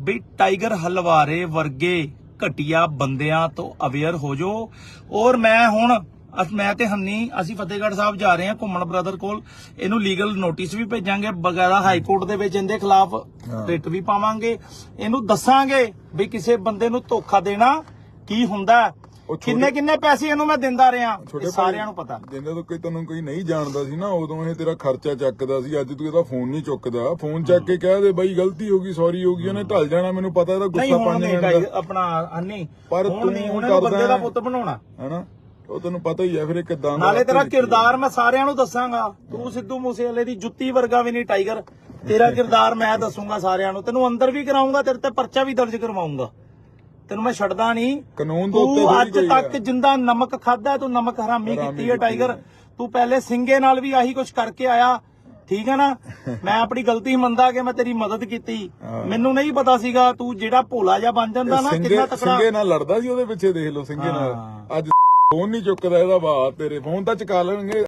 ਵੀ tiger ਹਲਵਾਰੇ ਵਰਗੇ ਘਟੀਆ ਬੰਦਿਆਂ ਤੋਂ ਅਵੇਅਰ ਹੋ ਜਾਓ। ਔਰ ਮੈਂ ਹੁਣ ਮੈਂ ਤੇ ਹੰਨੀ ਅਸੀਂ ਫਤਿਹਗੜ੍ਹ ਸਾਹਿਬ ਜਾ ਰਹੇ ਹਾਂ ਘੁੰਮਣ ਬ੍ਰਦਰ ਕੋਲ। ਇਹਨੂੰ ਲੀਗਲ ਨੋਟਿਸ ਵੀ ਭੇਜਾਂਗੇ ਬਗੈਰਾ ਹਾਈ ਕੋਰਟ ਦੇ ਵਿੱਚ ਇਹਦੇ ਖਿਲਾਫ ਰਿਟ ਵੀ ਪਾਵਾਂਗੇ। ਇਹਨੂੰ ਦੱਸਾਂਗੇ ਵੀ ਕਿਸੇ ਬੰਦੇ ਨੂੰ ਧੋਖਾ ਦੇਣਾ ਕੀ ਹੁੰਦਾ। ਕਿੰਨੇ ਕਿੰਨੇ ਪੈਸੇ ਇਹਨੂੰ ਮੈਂ ਦਿੰਦਾ ਰਿਹਾ ਇਹ ਸਾਰਿਆਂ ਨੂੰ ਪਤਾ। ਜਿੰਦੇ ਤੋਂ ਕੋਈ ਤੈਨੂੰ ਕੋਈ ਨਹੀਂ ਜਾਣਦਾ ਸੀ ਨਾ ਉਦੋਂ ਇਹ ਤੇਰਾ ਖਰਚਾ ਚੱਕਦਾ ਸੀ ਅੱਜ ਤੂੰ ਇਹਦਾ ਫੋਨ ਨਹੀਂ ਚੁੱਕਦਾ। ਫੋਨ ਚੱਕ ਕੇ ਕਹਿ ਦੇ ਬਾਈ ਗਲਤੀ ਹੋ ਗਈ ਸੌਰੀ ਹੋ ਗਈ ਉਹਨੇ ਢਲ ਜਾਣਾ ਮੈਨੂੰ ਪਤਾ ਇਹਦਾ ਗੁੱਸਾ ਪਾਣੀ ਆਪਣਾ ਹੰਨੀ ਪਰ ਤੂੰ ਨਹੀਂ ਹੁਣ ਬੰਦੇ ਦਾ। ਪੁੱਤ ਬਣਾਉਣਾ। ਹੈਨਾ? ਉਹ ਤੈਨੂੰ ਪਤਾ ਹੀ ਹੈ ਫਿਰ ਕਿਦਾਂ ਨਾਲੇ ਤੇਰਾ ਕਿਰਦਾਰ ਮੈਂ ਸਾਰਿਆਂ ਨੂੰ ਦੱਸਾਂਗਾ। ਤੂੰ ਸਿੱਧੂ ਮੂਸੇਵਾਲੇ ਦੀ ਜੁੱਤੀ ਵਰਗਾ ਵੀ ਨਹੀਂ ਟਾਈਗਰ। ਤੇਰਾ ਕਿਰਦਾਰ ਮੈਂ ਦੱਸੂਗਾ ਸਾਰਿਆਂ ਨੂੰ। ਤੈਨੂੰ ਅੰਦਰ ਵੀ ਕਰਾਉਂਗਾ ਤੇਰੇ ਤੇ ਪਰਚਾ ਵੀ ਦਰਜ ਕਰਵਾਉਂਗਾ ਤੈਨੂੰ ਮੈਂ ਛੱਡਦਾ ਨਹੀਂ ਕਾਨੂੰਨ ਦੇ ਉੱਤੇ ਤੂੰ ਅੱਜ ਤੱਕ। ਜਿੰਦਾ ਨਮਕ ਖਾਦਾ ਤੂੰ ਨਮਕ ਹਰਾਮੀ ਕੀਤੀ ਹੈ ਟਾਈਗਰ। ਤੂੰ ਪਹਿਲੇ ਸਿੰਘੇ ਨਾਲ ਵੀ ਆਹੀ ਕੁਝ ਕਰਕੇ ਆਇਆ ਠੀਕ ਹੈ ਨਾ ਮੈਂ ਆਪਣੀ ਗਲਤੀ ਮੰਨਦਾ ਕਿ ਮੈਂ ਤੇਰੀ ਮਦਦ ਕੀਤੀ। ਮੈਨੂੰ ਨਹੀਂ ਪਤਾ ਸੀਗਾ ਤੂੰ ਜਿਹੜਾ ਭੋਲਾ ਜਿਹਾ ਬਣ ਜਾਂਦਾ ਨਾ ਕਿੰਨਾ ਤਕੜਾ ਸਿੰਘੇ ਨਾਲ ਲੜਦਾ ਸੀ ਉਹਦੇ ਪਿੱਛੇ ਦੇਖ ਲਓ ਸਿੰਘੇ ਨਾਲ। ਅੱਜ ਫੋਨ ਨਹੀਂ ਚੁੱਕਦਾ ਇਹਦਾ ਬਾਤ ਤੇਰੇ ਫੋਨ ਤਾਂ ਚੁਕਾ ਲੈਣਗੇ